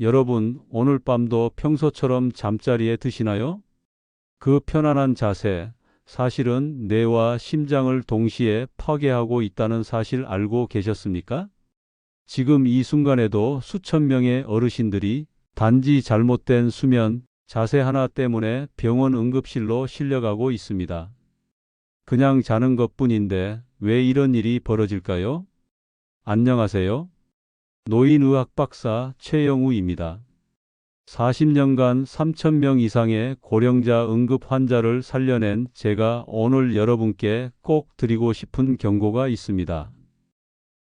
여러분, 오늘 밤도 평소처럼 잠자리에 드시나요? 그 편안한 자세, 사실은 뇌와 심장을 동시에 파괴하고 있다는 사실 알고 계셨습니까? 지금 이 순간에도 수천 명의 어르신들이 단지 잘못된 수면, 자세 하나 때문에 병원 응급실로 실려가고 있습니다. 그냥 자는 것 뿐인데 왜 이런 일이 벌어질까요? 안녕하세요. 노인의학 박사 최영우입니다. 40년간 3,000명 이상의 고령자 응급 환자를 살려낸 제가 오늘 여러분께 꼭 드리고 싶은 경고가 있습니다.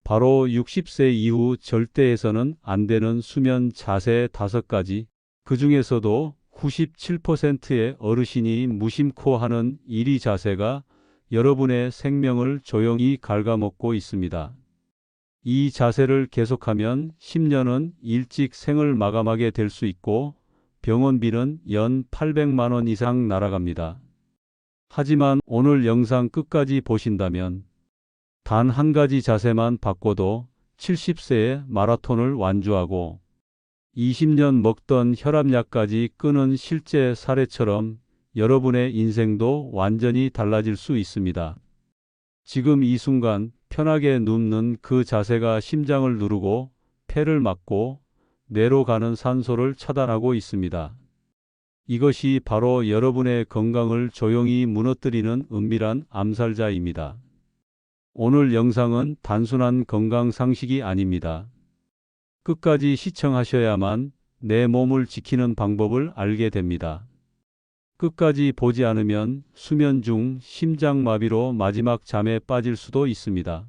바로 60세 이후 절대 해서는 안 되는 수면 자세 다섯 가지, 그 중에서도 97%의 어르신이 무심코 하는 이리 자세가 여러분의 생명을 조용히 갉아먹고 있습니다. 이 자세를 계속하면 10년은 일찍 생을 마감하게 될 수 있고 병원비는 연 800만 원 이상 날아갑니다. 하지만 오늘 영상 끝까지 보신다면 단 한 가지 자세만 바꿔도 70세에 마라톤을 완주하고 20년 먹던 혈압약까지 끊은 실제 사례처럼 여러분의 인생도 완전히 달라질 수 있습니다. 지금 이 순간 편하게 눕는 그 자세가 심장을 누르고 폐를 막고 뇌로 가는 산소를 차단하고 있습니다. 이것이 바로 여러분의 건강을 조용히 무너뜨리는 은밀한 암살자입니다. 오늘 영상은 단순한 건강 상식이 아닙니다. 끝까지 시청하셔야만 내 몸을 지키는 방법을 알게 됩니다. 끝까지 보지 않으면 수면 중 심장마비로 마지막 잠에 빠질 수도 있습니다.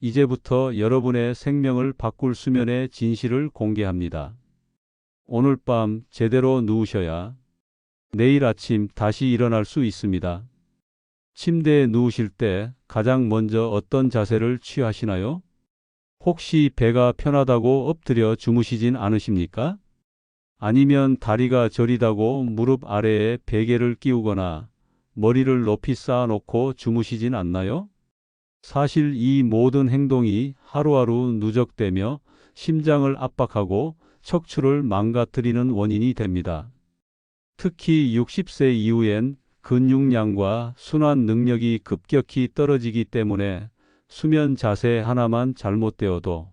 이제부터 여러분의 생명을 바꿀 수면의 진실을 공개합니다. 오늘 밤 제대로 누우셔야 내일 아침 다시 일어날 수 있습니다. 침대에 누우실 때 가장 먼저 어떤 자세를 취하시나요? 혹시 배가 편하다고 엎드려 주무시진 않으십니까? 아니면 다리가 저리다고 무릎 아래에 베개를 끼우거나 머리를 높이 쌓아놓고 주무시진 않나요? 사실 이 모든 행동이 하루하루 누적되며 심장을 압박하고 척추를 망가뜨리는 원인이 됩니다. 특히 60세 이후엔 근육량과 순환 능력이 급격히 떨어지기 때문에 수면 자세 하나만 잘못되어도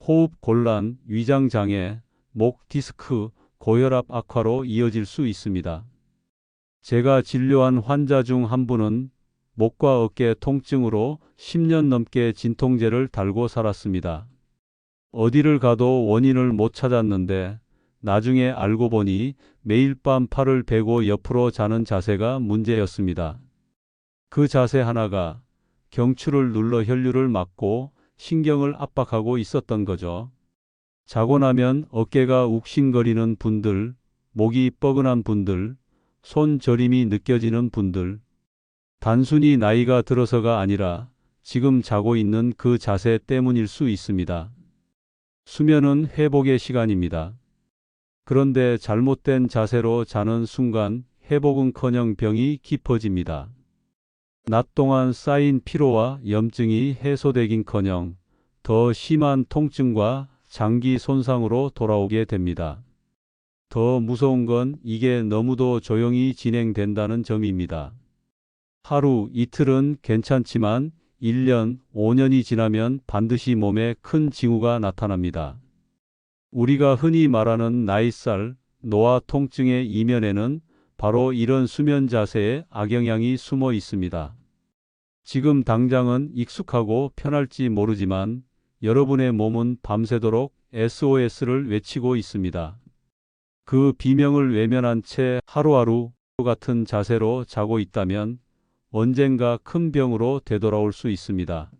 호흡 곤란, 위장 장애, 목 디스크, 고혈압 악화로 이어질 수 있습니다. 제가 진료한 환자 중 한 분은 목과 어깨 통증으로 10년 넘게 진통제를 달고 살았습니다. 어디를 가도 원인을 못 찾았는데 나중에 알고 보니 매일 밤 팔을 베고 옆으로 자는 자세가 문제였습니다. 그 자세 하나가 경추를 눌러 혈류를 막고 신경을 압박하고 있었던 거죠. 자고 나면 어깨가 욱신거리는 분들, 목이 뻐근한 분들, 손 저림이 느껴지는 분들, 단순히 나이가 들어서가 아니라 지금 자고 있는 그 자세 때문일 수 있습니다. 수면은 회복의 시간입니다. 그런데 잘못된 자세로 자는 순간 회복은커녕 병이 깊어집니다. 낮 동안 쌓인 피로와 염증이 해소되긴커녕 더 심한 통증과 장기 손상으로 돌아오게 됩니다. 더 무서운 건 이게 너무도 조용히 진행된다는 점입니다. 하루 이틀은 괜찮지만 1년, 5년이 지나면 반드시 몸에 큰 징후가 나타납니다. 우리가 흔히 말하는 나이살, 노화 통증의 이면에는 바로 이런 수면 자세의 악영향이 숨어 있습니다. 지금 당장은 익숙하고 편할지 모르지만 여러분의 몸은 밤새도록 SOS를 외치고 있습니다. 그 비명을 외면한 채 하루하루 같은 자세로 자고 있다면 언젠가 큰 병으로 되돌아올 수 있습니다.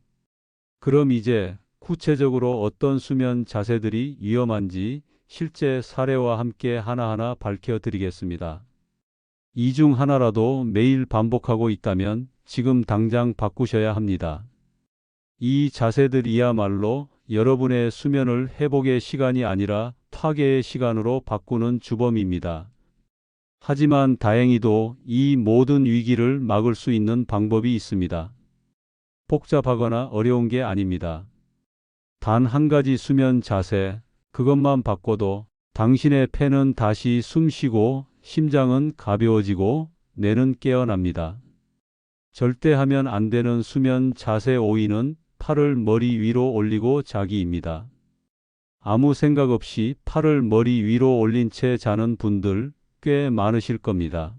그럼 이제 구체적으로 어떤 수면 자세들이 위험한지 실제 사례와 함께 하나하나 밝혀드리겠습니다. 이 중 하나라도 매일 반복하고 있다면 지금 당장 바꾸셔야 합니다. 이 자세들이야말로 여러분의 수면을 회복의 시간이 아니라 파괴의 시간으로 바꾸는 주범입니다. 하지만 다행히도 이 모든 위기를 막을 수 있는 방법이 있습니다. 복잡하거나 어려운 게 아닙니다. 단 한 가지 수면 자세, 그것만 바꿔도 당신의 폐는 다시 숨쉬고 심장은 가벼워지고 뇌는 깨어납니다. 절대 하면 안 되는 수면 자세 5위는 팔을 머리 위로 올리고 자기입니다. 아무 생각 없이 팔을 머리 위로 올린 채 자는 분들 꽤 많으실 겁니다.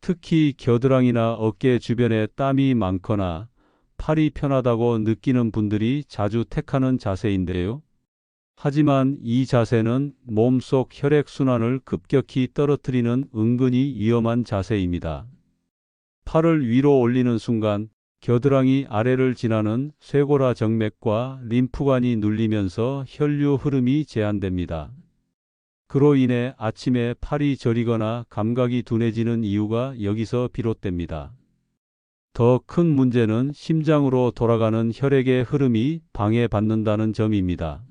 특히 겨드랑이나 어깨 주변에 땀이 많거나 팔이 편하다고 느끼는 분들이 자주 택하는 자세인데요. 하지만 이 자세는 몸속 혈액순환을 급격히 떨어뜨리는 은근히 위험한 자세입니다. 팔을 위로 올리는 순간 겨드랑이 아래를 지나는 쇄골화 정맥과 림프관이 눌리면서 혈류 흐름이 제한됩니다. 그로 인해 아침에 팔이 저리거나 감각이 둔해지는 이유가 여기서 비롯됩니다. 더 큰 문제는 심장으로 돌아가는 혈액의 흐름이 방해받는다는 점입니다.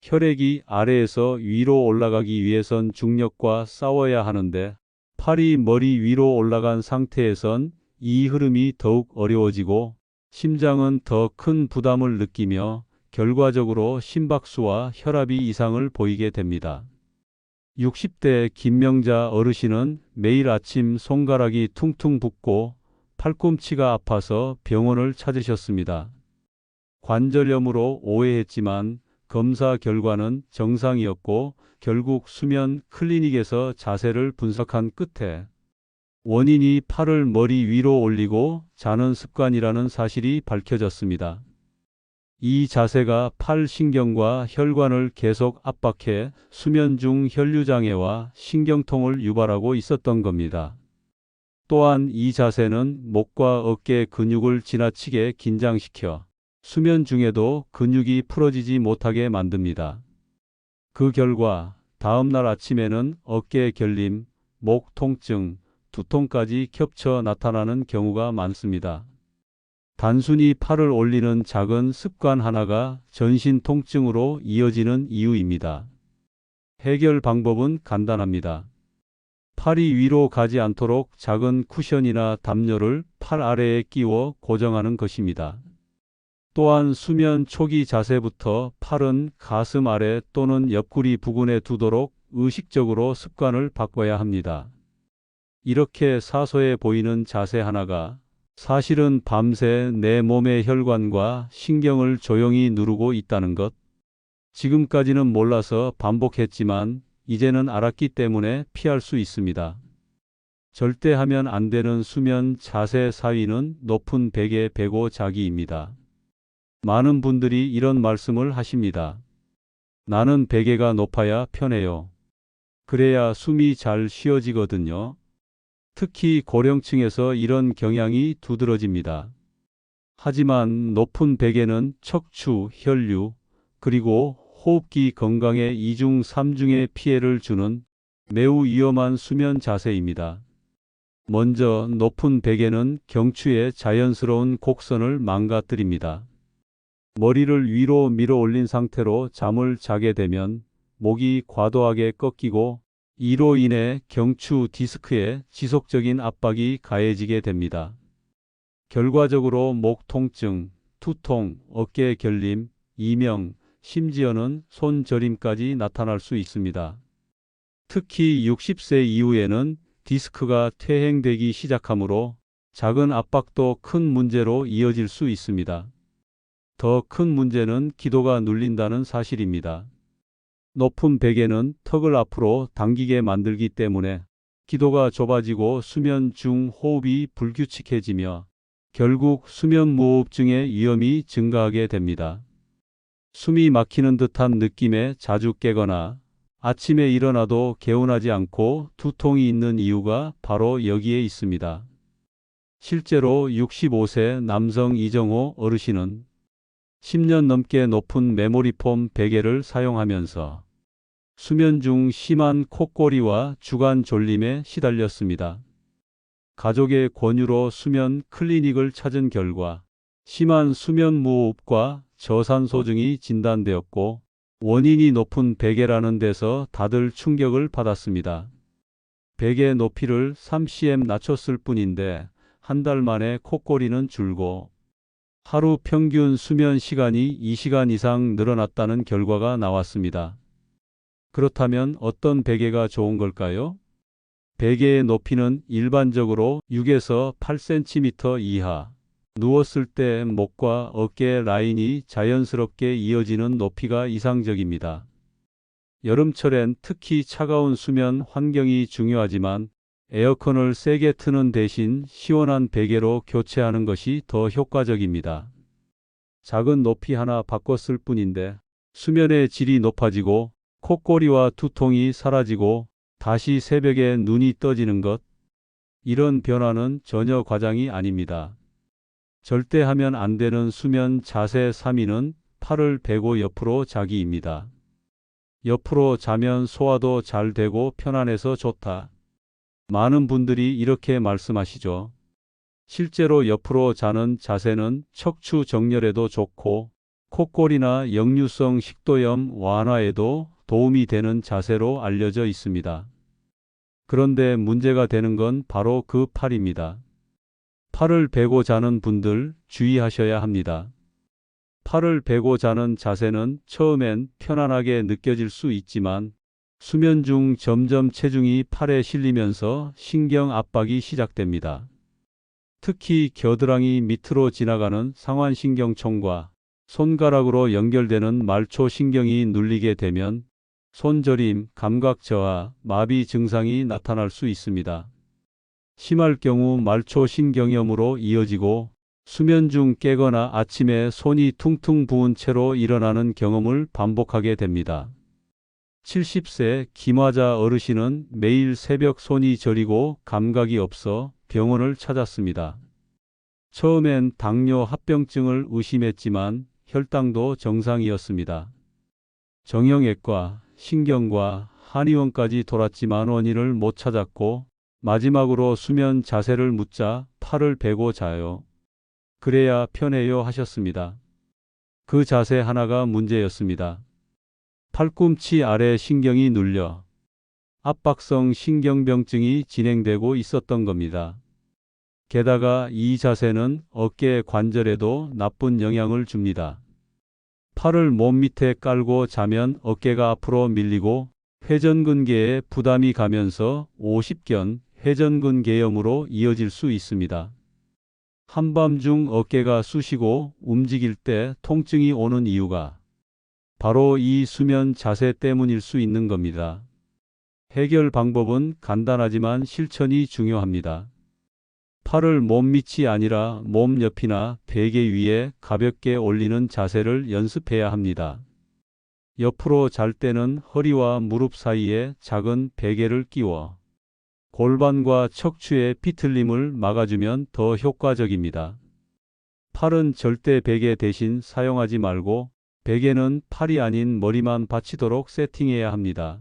혈액이 아래에서 위로 올라가기 위해선 중력과 싸워야 하는데 팔이 머리 위로 올라간 상태에선 이 흐름이 더욱 어려워지고 심장은 더 큰 부담을 느끼며 결과적으로 심박수와 혈압이 이상을 보이게 됩니다. 60대 김명자 어르신은 매일 아침 손가락이 퉁퉁 붓고 팔꿈치가 아파서 병원을 찾으셨습니다. 관절염으로 오해했지만 검사 결과는 정상이었고 결국 수면 클리닉에서 자세를 분석한 끝에 원인이 팔을 머리 위로 올리고 자는 습관이라는 사실이 밝혀졌습니다. 이 자세가 팔 신경과 혈관을 계속 압박해 수면 중 혈류장애와 신경통을 유발하고 있었던 겁니다. 또한 이 자세는 목과 어깨 근육을 지나치게 긴장시켜 수면 중에도 근육이 풀어지지 못하게 만듭니다. 그 결과 다음날 아침에는 어깨 결림, 목 통증, 두통까지 겹쳐 나타나는 경우가 많습니다. 단순히 팔을 올리는 작은 습관 하나가 전신 통증으로 이어지는 이유입니다. 해결 방법은 간단합니다. 팔이 위로 가지 않도록 작은 쿠션이나 담요를 팔 아래에 끼워 고정하는 것입니다. 또한 수면 초기 자세부터 팔은 가슴 아래 또는 옆구리 부근에 두도록 의식적으로 습관을 바꿔야 합니다. 이렇게 사소해 보이는 자세 하나가 사실은 밤새 내 몸의 혈관과 신경을 조용히 누르고 있다는 것. 지금까지는 몰라서 반복했지만 이제는 알았기 때문에 피할 수 있습니다. 절대 하면 안 되는 수면 자세 4위는 높은 베개 베고 자기입니다. 많은 분들이 이런 말씀을 하십니다. 나는 베개가 높아야 편해요. 그래야 숨이 잘 쉬어지거든요. 특히 고령층에서 이런 경향이 두드러집니다. 하지만 높은 베개는 척추, 혈류, 그리고 호흡기 건강에 2중 3중의 피해를 주는 매우 위험한 수면 자세입니다. 먼저 높은 베개는 경추의 자연스러운 곡선을 망가뜨립니다. 머리를 위로 밀어 올린 상태로 잠을 자게 되면 목이 과도하게 꺾이고 이로 인해 경추 디스크에 지속적인 압박이 가해지게 됩니다. 결과적으로 목 통증, 투통, 어깨 결림, 이명, 심지어는 손 저림까지 나타날 수 있습니다. 특히 60세 이후에는 디스크가 퇴행되기 시작하므로 작은 압박도 큰 문제로 이어질 수 있습니다. 더 큰 문제는 기도가 눌린다는 사실입니다. 높은 베개는 턱을 앞으로 당기게 만들기 때문에 기도가 좁아지고 수면 중 호흡이 불규칙해지며 결국 수면 무호흡증의 위험이 증가하게 됩니다. 숨이 막히는 듯한 느낌에 자주 깨거나 아침에 일어나도 개운하지 않고 두통이 있는 이유가 바로 여기에 있습니다. 실제로 65세 남성 이정호 어르신은 10년 넘게 높은 메모리폼 베개를 사용하면서 수면 중 심한 콧꼬리와 주간 졸림에 시달렸습니다. 가족의 권유로 수면 클리닉을 찾은 결과 심한 수면 무호흡과 저산소증이 진단되었고 원인이 높은 베개라는 데서 다들 충격을 받았습니다. 베개 높이를 3cm 낮췄을 뿐인데 한 달 만에 콧꼬리는 줄고 하루 평균 수면 시간이 2시간 이상 늘어났다는 결과가 나왔습니다. 그렇다면 어떤 베개가 좋은 걸까요? 베개의 높이는 일반적으로 6에서 8cm 이하, 누웠을 때 목과 어깨 라인이 자연스럽게 이어지는 높이가 이상적입니다. 여름철엔 특히 차가운 수면 환경이 중요하지만 에어컨을 세게 트는 대신 시원한 베개로 교체하는 것이 더 효과적입니다. 작은 높이 하나 바꿨을 뿐인데 수면의 질이 높아지고 콧꼬리와 두통이 사라지고 다시 새벽에 눈이 떠지는 것. 이런 변화는 전혀 과장이 아닙니다. 절대 하면 안 되는 수면 자세 3위는 팔을 베고 옆으로 자기입니다. 옆으로 자면 소화도 잘 되고 편안해서 좋다. 많은 분들이 이렇게 말씀하시죠. 실제로 옆으로 자는 자세는 척추 정렬에도 좋고 콧골이나 역류성 식도염 완화에도 도움이 되는 자세로 알려져 있습니다. 그런데 문제가 되는 건 바로 그 팔입니다. 팔을 베고 자는 분들 주의하셔야 합니다. 팔을 베고 자는 자세는 처음엔 편안하게 느껴질 수 있지만 수면 중 점점 체중이 팔에 실리면서 신경 압박이 시작됩니다. 특히 겨드랑이 밑으로 지나가는 상완신경총과 손가락으로 연결되는 말초신경이 눌리게 되면 손저림, 감각 저하, 마비 증상이 나타날 수 있습니다. 심할 경우 말초신경염으로 이어지고 수면 중 깨거나 아침에 손이 퉁퉁 부은 채로 일어나는 경험을 반복하게 됩니다. 70세 김화자 어르신은 매일 새벽 손이 저리고 감각이 없어 병원을 찾았습니다. 처음엔 당뇨 합병증을 의심했지만 혈당도 정상이었습니다. 정형외과, 신경과 한의원까지 돌았지만 원인을 못 찾았고 마지막으로 수면 자세를 묻자 팔을 베고 자요. 그래야 편해요 하셨습니다. 그 자세 하나가 문제였습니다. 팔꿈치 아래 신경이 눌려 압박성 신경병증이 진행되고 있었던 겁니다. 게다가 이 자세는 어깨 관절에도 나쁜 영향을 줍니다. 팔을 몸 밑에 깔고 자면 어깨가 앞으로 밀리고 회전근개에 부담이 가면서 50견 회전근개염으로 이어질 수 있습니다. 한밤중 어깨가 쑤시고 움직일 때 통증이 오는 이유가 바로 이 수면 자세 때문일 수 있는 겁니다. 해결 방법은 간단하지만 실천이 중요합니다. 팔을 몸 밑이 아니라 몸 옆이나 베개 위에 가볍게 올리는 자세를 연습해야 합니다. 옆으로 잘 때는 허리와 무릎 사이에 작은 베개를 끼워 골반과 척추의 비틀림을 막아주면 더 효과적입니다. 팔은 절대 베개 대신 사용하지 말고 베개는 팔이 아닌 머리만 받치도록 세팅해야 합니다.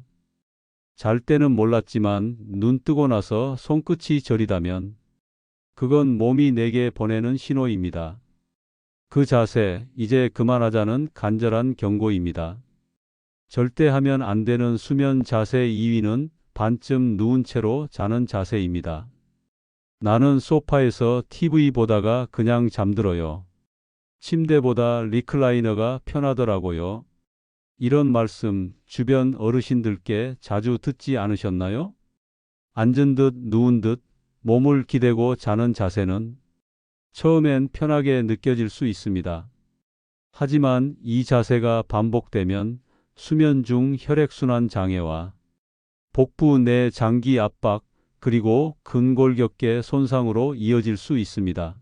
잘 때는 몰랐지만 눈 뜨고 나서 손끝이 저리다면 그건 몸이 내게 보내는 신호입니다. 그 자세, 이제 그만하자는 간절한 경고입니다. 절대 하면 안 되는 수면 자세 2위는 반쯤 누운 채로 자는 자세입니다. 나는 소파에서 TV 보다가 그냥 잠들어요. 침대보다 리클라이너가 편하더라고요. 이런 말씀 주변 어르신들께 자주 듣지 않으셨나요? 앉은 듯 누운 듯 몸을 기대고 자는 자세는 처음엔 편하게 느껴질 수 있습니다. 하지만 이 자세가 반복되면 수면 중 혈액순환 장애와 복부 내 장기 압박 그리고 근골격계 손상으로 이어질 수 있습니다.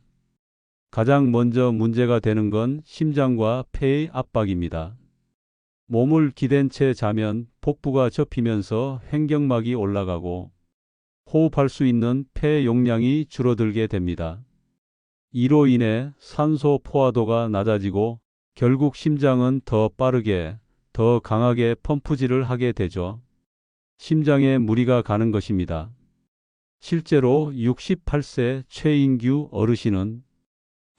가장 먼저 문제가 되는 건 심장과 폐의 압박입니다. 몸을 기댄 채 자면 복부가 접히면서 횡격막이 올라가고 호흡할 수 있는 폐 용량이 줄어들게 됩니다. 이로 인해 산소 포화도가 낮아지고 결국 심장은 더 빠르게, 더 강하게 펌프질을 하게 되죠. 심장에 무리가 가는 것입니다. 실제로 68세 최인규 어르신은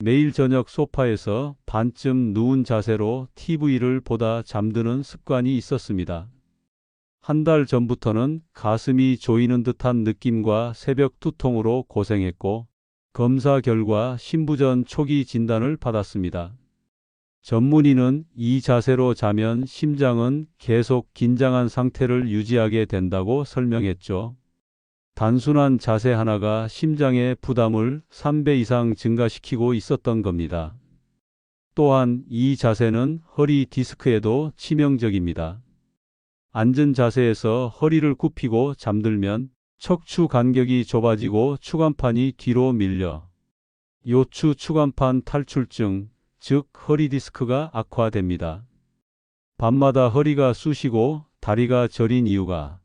매일 저녁 소파에서 반쯤 누운 자세로 TV를 보다 잠드는 습관이 있었습니다. 한 달 전부터는 가슴이 조이는 듯한 느낌과 새벽 두통으로 고생했고, 검사 결과 신부전 초기 진단을 받았습니다. 전문의는 이 자세로 자면 심장은 계속 긴장한 상태를 유지하게 된다고 설명했죠. 단순한 자세 하나가 심장의 부담을 3배 이상 증가시키고 있었던 겁니다. 또한 이 자세는 허리 디스크에도 치명적입니다. 앉은 자세에서 허리를 굽히고 잠들면 척추 간격이 좁아지고 추간판이 뒤로 밀려 요추 추간판 탈출증, 즉 허리 디스크가 악화됩니다. 밤마다 허리가 쑤시고 다리가 저린 이유가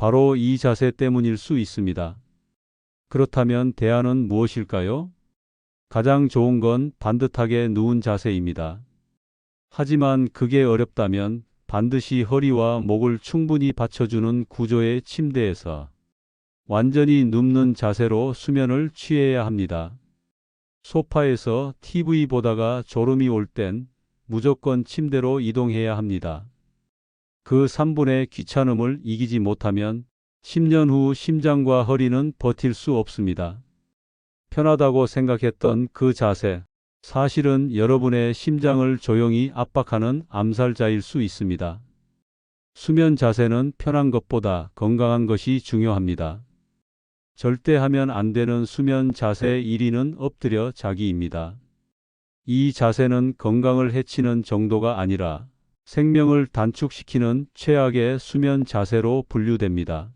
바로 이 자세 때문일 수 있습니다. 그렇다면 대안은 무엇일까요? 가장 좋은 건 반듯하게 누운 자세입니다. 하지만 그게 어렵다면 반드시 허리와 목을 충분히 받쳐주는 구조의 침대에서 완전히 눕는 자세로 수면을 취해야 합니다. 소파에서 TV 보다가 졸음이 올 땐 무조건 침대로 이동해야 합니다. 그 3분의 귀찮음을 이기지 못하면 10년 후 심장과 허리는 버틸 수 없습니다. 편하다고 생각했던 그 자세, 사실은 여러분의 심장을 조용히 압박하는 암살자일 수 있습니다. 수면 자세는 편한 것보다 건강한 것이 중요합니다. 절대 하면 안 되는 수면 자세 1위는 엎드려 자기입니다. 이 자세는 건강을 해치는 정도가 아니라 생명을 단축시키는 최악의 수면 자세로 분류됩니다.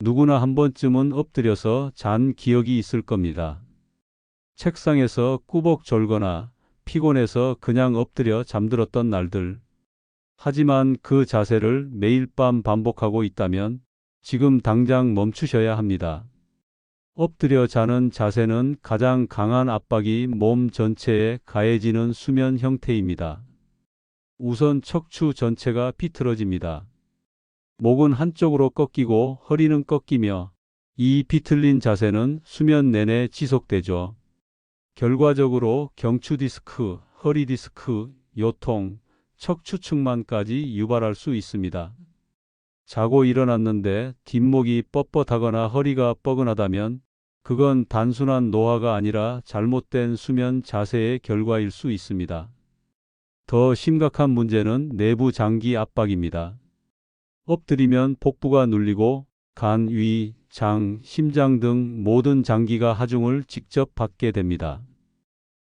누구나 한 번쯤은 엎드려서 잔 기억이 있을 겁니다. 책상에서 꾸벅 졸거나 피곤해서 그냥 엎드려 잠들었던 날들. 하지만 그 자세를 매일 밤 반복하고 있다면 지금 당장 멈추셔야 합니다. 엎드려 자는 자세는 가장 강한 압박이 몸 전체에 가해지는 수면 형태입니다. 우선 척추 전체가 비틀어집니다. 목은 한쪽으로 꺾이고 허리는 꺾이며 이 비틀린 자세는 수면 내내 지속되죠. 결과적으로 경추 디스크, 허리 디스크, 요통, 척추측만까지 유발할 수 있습니다. 자고 일어났는데 뒷목이 뻣뻣하거나 허리가 뻐근하다면 그건 단순한 노화가 아니라 잘못된 수면 자세의 결과일 수 있습니다. 더 심각한 문제는 내부 장기 압박입니다. 엎드리면 복부가 눌리고 간, 위, 장, 심장 등 모든 장기가 하중을 직접 받게 됩니다.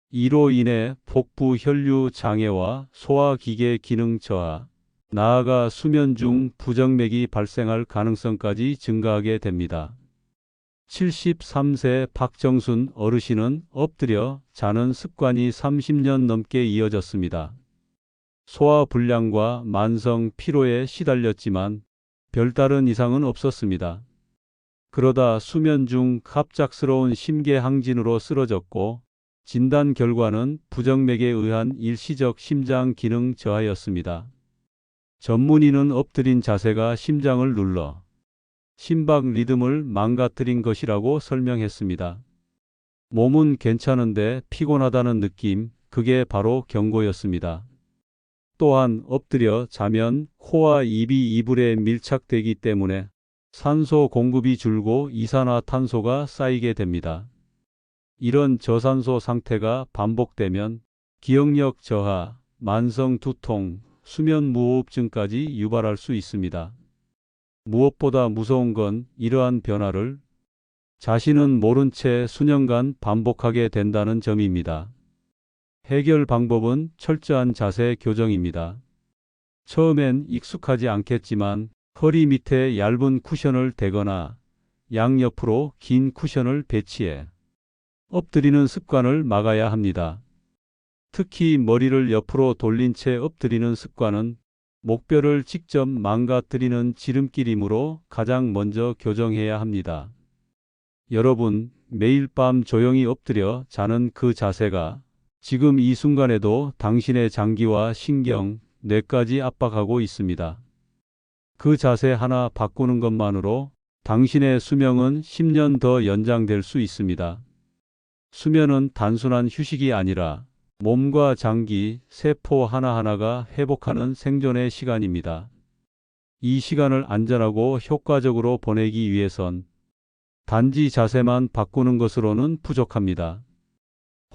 이로 인해 복부 혈류 장애와 소화기계 기능 저하, 나아가 수면 중 부정맥이 발생할 가능성까지 증가하게 됩니다. 73세 박정순 어르신은 엎드려 자는 습관이 30년 넘게 이어졌습니다. 소화 불량과 만성 피로에 시달렸지만 별다른 이상은 없었습니다. 그러다 수면 중 갑작스러운 심계항진으로 쓰러졌고 진단 결과는 부정맥에 의한 일시적 심장 기능 저하였습니다. 전문의는 엎드린 자세가 심장을 눌러 심박 리듬을 망가뜨린 것이라고 설명했습니다. 몸은 괜찮은데 피곤하다는 느낌, 그게 바로 경고였습니다. 또한 엎드려 자면 코와 입이 이불에 밀착되기 때문에 산소 공급이 줄고 이산화탄소가 쌓이게 됩니다. 이런 저산소 상태가 반복되면 기억력 저하, 만성 두통, 수면 무호흡증까지 유발할 수 있습니다. 무엇보다 무서운 건 이러한 변화를 자신은 모른 채 수년간 반복하게 된다는 점입니다. 해결 방법은 철저한 자세 교정입니다. 처음엔 익숙하지 않겠지만 허리 밑에 얇은 쿠션을 대거나 양옆으로 긴 쿠션을 배치해 엎드리는 습관을 막아야 합니다. 특히 머리를 옆으로 돌린 채 엎드리는 습관은 목뼈를 직접 망가뜨리는 지름길이므로 가장 먼저 교정해야 합니다. 여러분, 매일 밤 조용히 엎드려 자는 그 자세가 지금 이 순간에도 당신의 장기와 신경, 뇌까지 압박하고 있습니다. 그 자세 하나 바꾸는 것만으로 당신의 수명은 10년 더 연장될 수 있습니다. 수면은 단순한 휴식이 아니라 몸과 장기, 세포 하나하나가 회복하는 생존의 시간입니다. 이 시간을 안전하고 효과적으로 보내기 위해선 단지 자세만 바꾸는 것으로는 부족합니다.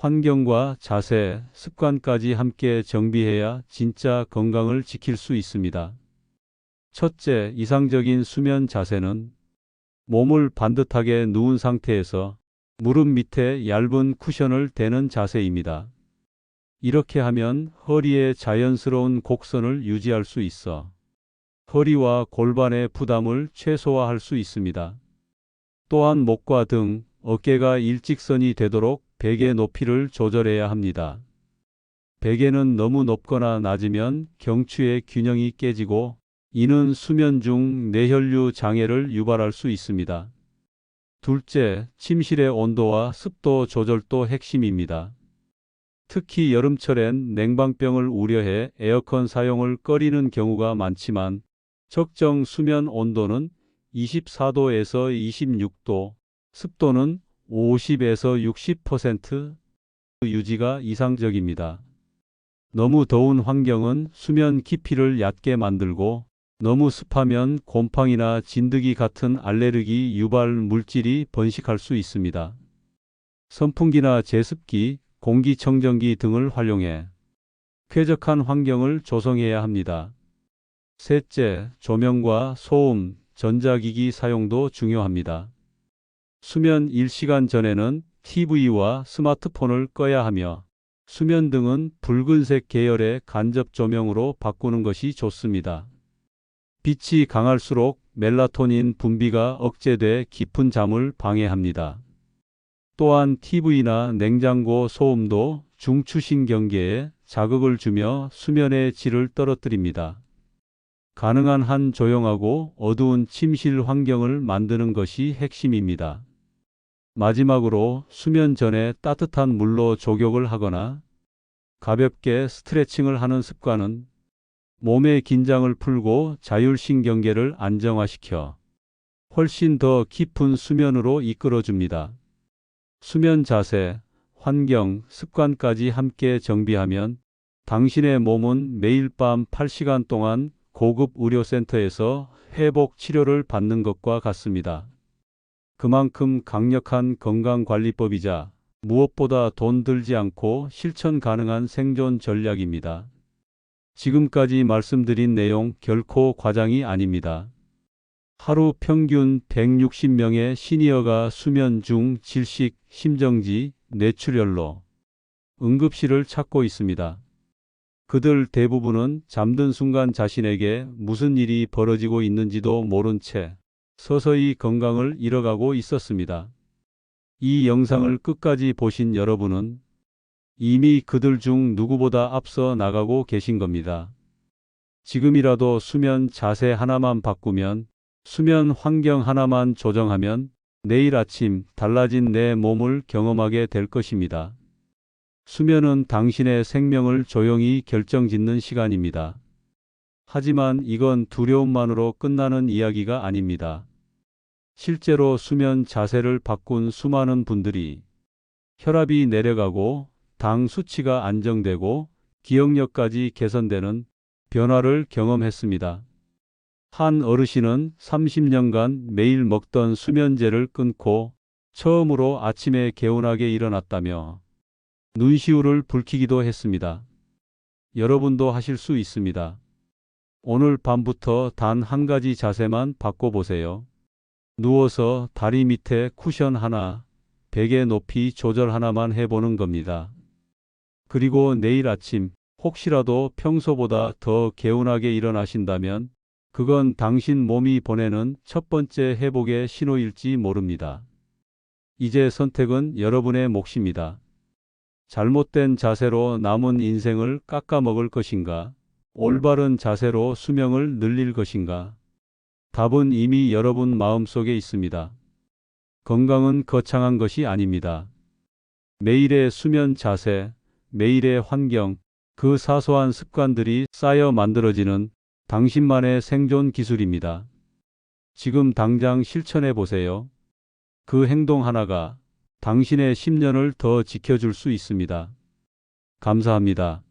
환경과 자세, 습관까지 함께 정비해야 진짜 건강을 지킬 수 있습니다. 첫째, 이상적인 수면 자세는 몸을 반듯하게 누운 상태에서 무릎 밑에 얇은 쿠션을 대는 자세입니다. 이렇게 하면 허리의 자연스러운 곡선을 유지할 수 있어 허리와 골반의 부담을 최소화할 수 있습니다. 또한 목과 등, 어깨가 일직선이 되도록 베개 높이를 조절해야 합니다. 베개는 너무 높거나 낮으면 경추의 균형이 깨지고 이는 수면 중 뇌혈류 장애를 유발할 수 있습니다. 둘째, 침실의 온도와 습도 조절도 핵심입니다. 특히 여름철엔 냉방병을 우려해 에어컨 사용을 꺼리는 경우가 많지만 적정 수면 온도는 24도에서 26도, 습도는 50에서 60% 유지가 이상적입니다. 너무 더운 환경은 수면 깊이를 얕게 만들고 너무 습하면 곰팡이나 진드기 같은 알레르기 유발 물질이 번식할 수 있습니다. 선풍기나 제습기, 공기청정기 등을 활용해 쾌적한 환경을 조성해야 합니다. 셋째, 조명과 소음, 전자기기 사용도 중요합니다. 수면 1시간 전에는 TV와 스마트폰을 꺼야 하며 수면 등은 붉은색 계열의 간접 조명으로 바꾸는 것이 좋습니다. 빛이 강할수록 멜라토닌 분비가 억제돼 깊은 잠을 방해합니다. 또한 TV나 냉장고 소음도 중추신경계에 자극을 주며 수면의 질을 떨어뜨립니다. 가능한 한 조용하고 어두운 침실 환경을 만드는 것이 핵심입니다. 마지막으로 수면 전에 따뜻한 물로 족욕을 하거나 가볍게 스트레칭을 하는 습관은 몸의 긴장을 풀고 자율신경계를 안정화시켜 훨씬 더 깊은 수면으로 이끌어줍니다. 수면 자세, 환경, 습관까지 함께 정비하면 당신의 몸은 매일 밤 8시간 동안 고급 의료센터에서 회복 치료를 받는 것과 같습니다. 그만큼 강력한 건강관리법이자 무엇보다 돈 들지 않고 실천 가능한 생존 전략입니다. 지금까지 말씀드린 내용 결코 과장이 아닙니다. 하루 평균 160명의 시니어가 수면 중 질식, 심정지, 뇌출혈로 응급실을 찾고 있습니다. 그들 대부분은 잠든 순간 자신에게 무슨 일이 벌어지고 있는지도 모른 채 서서히 건강을 잃어가고 있었습니다. 이 영상을 끝까지 보신 여러분은 이미 그들 중 누구보다 앞서 나가고 계신 겁니다. 지금이라도 수면 자세 하나만 바꾸면, 수면 환경 하나만 조정하면 내일 아침 달라진 내 몸을 경험하게 될 것입니다. 수면은 당신의 생명을 조용히 결정짓는 시간입니다. 하지만 이건 두려움만으로 끝나는 이야기가 아닙니다. 실제로 수면 자세를 바꾼 수많은 분들이 혈압이 내려가고 당 수치가 안정되고 기억력까지 개선되는 변화를 경험했습니다. 한 어르신은 30년간 매일 먹던 수면제를 끊고 처음으로 아침에 개운하게 일어났다며 눈시울을 붉히기도 했습니다. 여러분도 하실 수 있습니다. 오늘 밤부터 단 한 가지 자세만 바꿔보세요. 누워서 다리 밑에 쿠션 하나, 베개 높이 조절 하나만 해보는 겁니다. 그리고 내일 아침 혹시라도 평소보다 더 개운하게 일어나신다면 그건 당신 몸이 보내는 첫 번째 회복의 신호일지 모릅니다. 이제 선택은 여러분의 몫입니다. 잘못된 자세로 남은 인생을 깎아먹을 것인가? 올바른 자세로 수명을 늘릴 것인가? 답은 이미 여러분 마음속에 있습니다. 건강은 거창한 것이 아닙니다. 매일의 수면 자세, 매일의 환경, 그 사소한 습관들이 쌓여 만들어지는 당신만의 생존 기술입니다. 지금 당장 실천해 보세요. 그 행동 하나가 당신의 10년을 더 지켜줄 수 있습니다. 감사합니다.